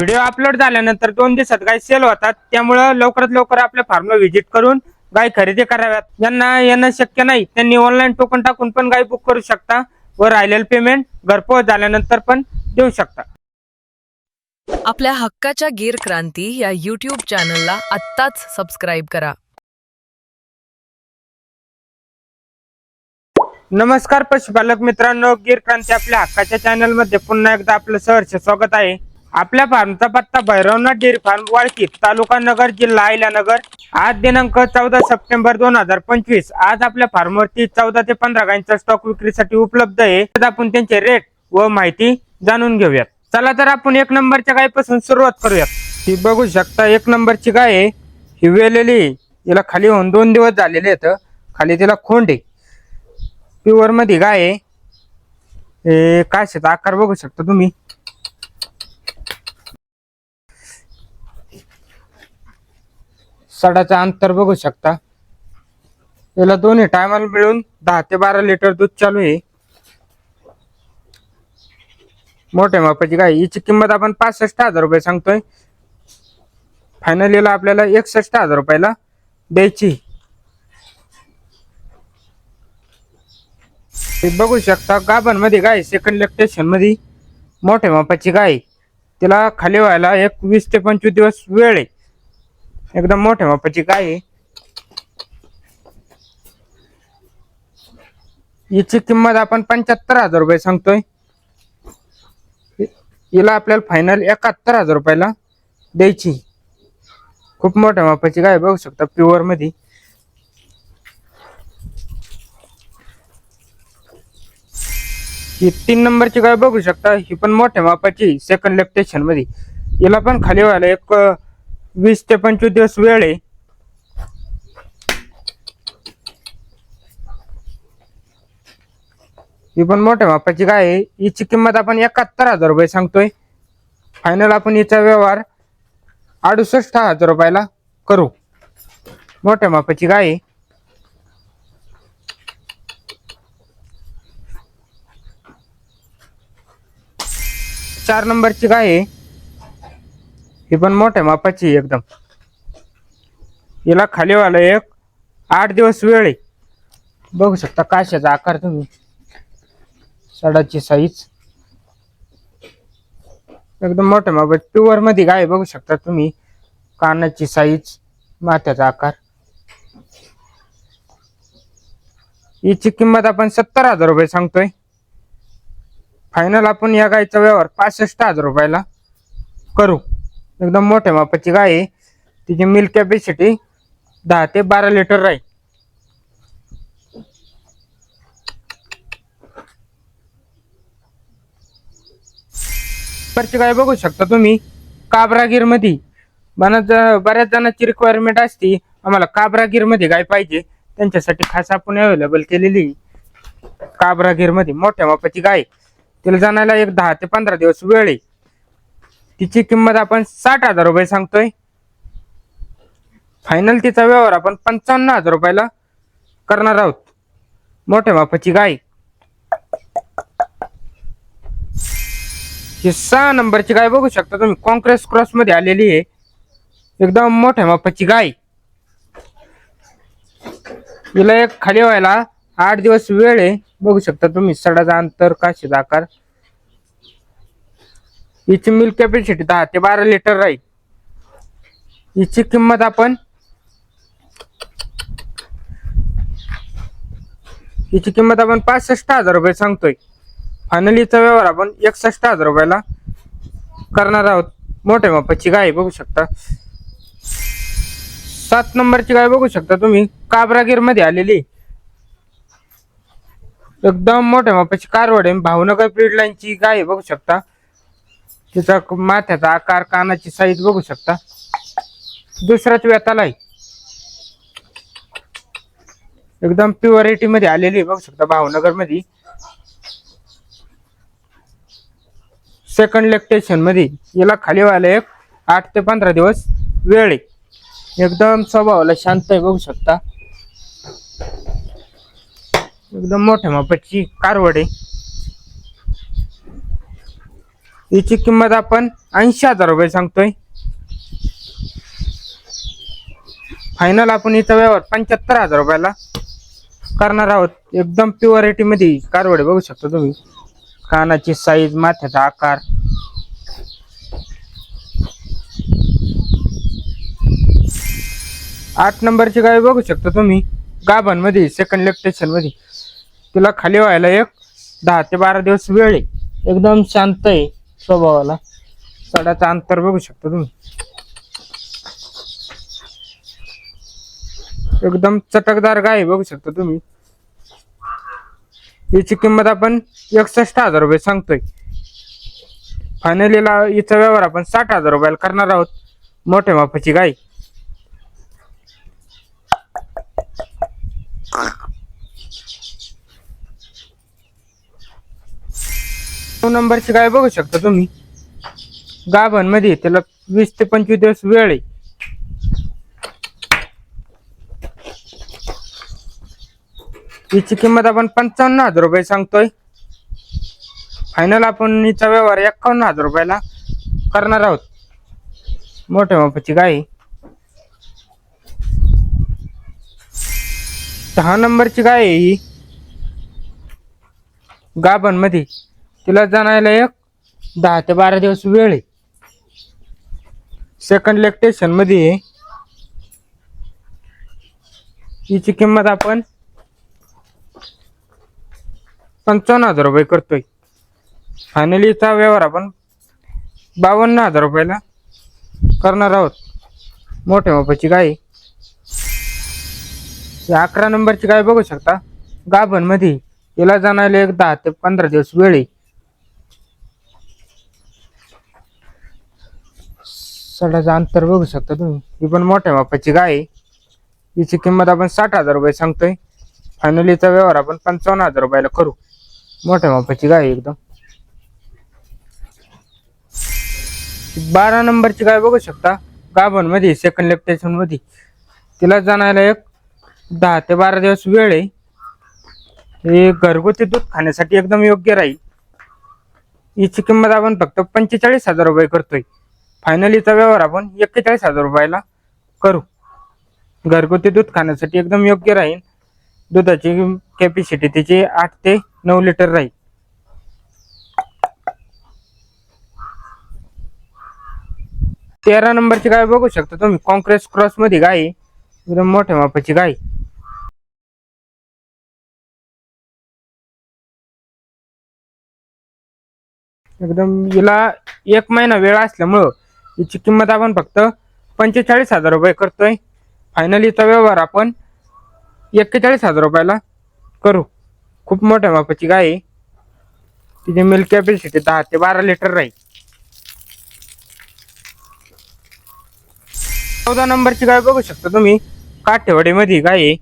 Video upload झाल्यानंतर दोन दिवसात गाय सेल होतात. त्यामुळं लवकरात लवकर आपल्या फार्मला व्हिजिट करून गाय खरेदी कराव्यात. ज्यांना येणं शक्य नाही. त्यांनी ऑनलाईन टोकन टाकून पण गाय बुक करू शकता व राहिलेलं पेमेंट घरपोच झाल्यानंतर पण देऊ शकता. आपल्या हक्काच्या गीर क्रांती या यूट्यूब चॅनलला आत्ताच सबस्क्राईब करा. नमस्कार पशुपालक मित्रांनो गिर क्रांती आपल्या हक्काच्या चॅनलमध्ये पुन्हा एकदा आपलं सहर्ष स्वागत आहे. आपल्या फार्मचा पत्ता भैरवनाथ डेअरी फार्म वाळकी तालुका नगर जिल्हा अहिल्यानगर. आज दिनांक चौदा सप्टेंबर दोन हजार पंचवीस. आज आपल्या फार्मवरती चौदा ते पंधरा गायींचा स्टॉक विक्रीसाठी उपलब्ध आहे. तर आपण त्यांचे रेट व माहिती जाणून घेऊयात. चला तर आपण एक नंबरच्या गायीपासून सुरुवात करूयात. ही बघू शकता एक नंबरची गाय आहे. ही वेलेली हिला खाली होऊन दोन दिवस झालेले आहेत. खाली तिला खोंड आहे. प्युअरमध्ये गाय आहे. हे काशाचा आकार बघू शकता तुम्ही. सडाचं अंतर बघू शकता. याला दोन्ही टायमाला मिळून दहा ते बारा लिटर दूध चालू आहे. मोठ्या मापाची गाय हिची किंमत आपण पासष्ट हजार रुपये सांगतोय. फायनल याला आपल्याला एकसष्ट हजार रुपयाला द्यायची बघू शकता गाभणमध्ये गाय सेकंड लेक्टेशनमध्ये. मोठ्या मापाची गाय तिला खाली व्हायला एक वीस ते पंचवीस दिवस वेळ आहे. एकदम मोठ्या मापाची गाय आहे. हिची किंमत आपण पंच्याहत्तर हजार रुपये सांगतोय. हिला आपल्याला फायनल एकाहत्तर हजार रुपयाला द्यायची. खूप मोठ्या मापाची गाय बघू शकता प्युअरमध्ये. ही तीन नंबरची गाय बघू शकता ही पण मोठ्या मापाची सेकंड लेफ्टेशनमध्ये. हिला पण खाली व्हायला एक वीस ते पंचवीस दिवस वेळ आहे. ही पण मोठ्या मापाची काय आहे. हिची किंमत आपण एकाहत्तर हजार रुपये सांगतोय. फायनल आपण हिचा व्यवहार अडुसष्ट हजार रुपयाला करू. मोठ्या मापाची गाय आहे. चार नंबरची गाय आहे. ही पण मोठ्या मापाची आहे एकदम. हिला खाली वाला एक आठ दिवस वेळ आहे. बघू शकता काशाचा आकार तुम्ही. सडाची साईज एकदम मोठ्या मापाची. प्युअरमध्ये गाय बघू शकता तुम्ही. कानाची साईज माथ्याचा आकार. याची किंमत आपण सत्तर हजार रुपये सांगतोय. फायनल आपण या गायचा व्यवहार पासष्ट हजार रुपयाला करू. एकदम मोठ्या मापाची गाय आहे. तिची मिल्क कॅपॅसिटी दहा ते बारा लिटर राहील परची गाय बघू शकता तुम्ही. काबरागीरमध्ये बऱ्याच बऱ्याच जणांची रिक्वायरमेंट असते. आम्हाला काबरागीरमध्ये गाय पाहिजे. त्यांच्यासाठी खास आपण अवेलेबल केलेली काबरागीरमध्ये मोठ्या मापाची गाय तिला जाण्याला एक दहा ते पंधरा दिवस वेळ आहे. तिची किंमत आपण साठ हजार रुपये सांगतोय. फायनल तिचा व्यवहार आपण पंचावन्न हजार रुपयाला करणार आहोत. मोठ्या मापाची गाय. ही सहा नंबरची गाय बघू शकता तुम्ही. काँग्रेस क्रॉसमध्ये आलेली आहे. एकदम मोठ्या मापाची गाय. तिला एक खाली व्हायला आठ दिवस वेळ आहे. बघू शकता तुम्ही. सडाचा अंतर काशीचा आकार. हिची मिल्क कॅपॅसिटी दहा ते बारा लिटर राहील. हिची किंमत आपण हिची किंमत आपण पासष्ट हजार रुपये सांगतोय. फायनलीचा व्यवहार आपण एकसष्ट हजार रुपयाला करणार आहोत. मोठ्या मापाची गाय बघू शकता. सात नंबरची गाय बघू शकता तुम्ही. काबरागीरमध्ये आलेली. एकदम मोठ्या मापाची कारवड आहे. भावनगर ब्रीड लाईनची गाय बघू शकता. तिचा माथ्याचा आकार कानाची साईज बघू शकता. दुसऱ्याच व्यताला आहे एकदम प्युअरिटी मध्ये आलेली आहे बघू शकता भावनगरमध्ये सेकंड लेक्टेशनमध्ये याला खाली व्हायला एक आठ ते पंधरा दिवस वेळ आहे. एकदम स्वभावाला शांत आहे बघू शकता. एकदम मोठ्या मापाची कारवड आहे. हिची किंमत आपण ऐंशी हजार रुपये सांगतोय. फायनल आपण इथं व्यवहार पंच्याहत्तर हजार रुपयाला करणार आहोत. एकदम प्युअरिटीमध्ये कारवडे बघू शकता तुम्ही. कानाची साईज माथ्याचा आकार. आठ नंबरची गाय बघू शकता तुम्ही. गाभांमध्ये सेकंड लेक्टेशनमध्ये तुला खाली व्हायला एक दहा ते बारा दिवस वेळ आहे. एकदम शांत आहे. स्वभावाला. सड्याचं अंतर बघू शकता तुम्ही. एकदम चटकदार गाय बघू शकता तुम्ही. याची किंमत आपण एकसष्ट हजार रुपये सांगतोय. फायनलीला हिचा व्यवहार आपण साठ हजार रुपयाला करणार आहोत. मोठ्या मापाची गाय. दोन नंबरची गाय बघू शकता तुम्ही. गाभनमध्ये त्याला वीस ते पंचवीस दिवस वेळ आहे. हिची किंमत आपण पंचावन्न हजार रुपये सांगतोय. फायनल आपण हिचा व्यवहार एकावन्न हजार रुपयाला करणार आहोत. मोठ्या मापाची गाय दहा नंबरची गाय ही. गाभणमध्ये तिला जाणायला एक दहा ते बारा दिवस वेळ आहे. सेकंड लेक्टेशनमध्ये आहे. हिची किंमत आपण पंचावन्न हजार रुपये करतोय. फायनलीचा व्यवहार आपण बावन्न हजार रुपयाला करणार आहोत. मोठ्या मापाची गाय अकरा नंबरची गाय बघू शकता. गाभणमध्ये तिला जाणायला एक दहा ते पंधरा दिवस वेळ आहे. सडाचं अंतर बघू शकता तुम्ही. ही पण मोठ्या मापाची गाय आहे. हिची किंमत आपण साठ हजार रुपये सांगतोय. फायनलीचा व्यवहार आपण पंचावन्न हजार रुपयाला करू. मोठ्या मापाची गाय आहे एकदम. बारा नंबरची गाय बघू शकता. गाभणमध्ये सेकंड लेक्टेशनमध्ये. तिला जाणायला एक दहा ते बारा दिवस वेळ आहे. हे घरगुती दूध खाण्यासाठी एकदम योग्य राहील. हिची किंमत आपण फक्त पंचेचाळीस हजार रुपये करतोय. फायनलीचा व्यवहार आपण एक्केचाळीस हजार रुपयाला करू. घरगुती दूध खाण्यासाठी एकदम योग्य राहील दुधाची कॅपॅसिटी त्याची आठ ते नऊ लिटर राहील. तेरा नंबरची गाय बघू शकता तुम्ही. कॉन्क्रेस क्रॉसमध्ये गाय एकदम मोठ्या मापाची गाय. एकदम हिला एक महिना वेळ असल्यामुळं याची किंमत आपण फक्त पंचेचाळीस हजार रुपये करतोय. फायनलीचा व्यवहार आपण एक्केचाळीस हजार रुपयाला करू. खूप मोठ्या मापाची गाय. आहे तिची मिल्क कॅपॅसिटी दहा ते बारा लिटर राहील. चौदा नंबरची गाय बघू शकता तुम्ही. काठेवाडीमध्ये गाय आहे.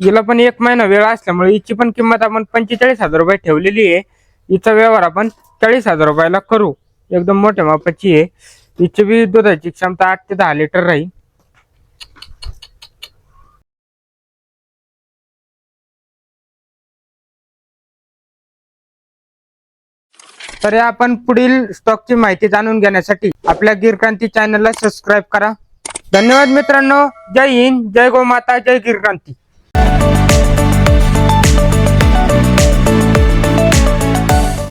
हिला पण एक महिना वेळ असल्यामुळे हिची पण किंमत आपण पंचेचाळीस हजार रुपये ठेवलेली आहे. हिचा व्यवहार आपण चाळीस हजार रुपयाला करू. एकदम मोठ्या मापाची आहे. हिची बी दुधाची क्षमता आठ ते दहा लिटर राहील. तर आपण पुढील स्टॉकची माहिती जाणून घेण्यासाठी आपल्या गिरक्रांती चॅनलला सबस्क्राईब करा. धन्यवाद मित्रांनो. जय हिंद. जय गोमाता. जय गिरक्रांती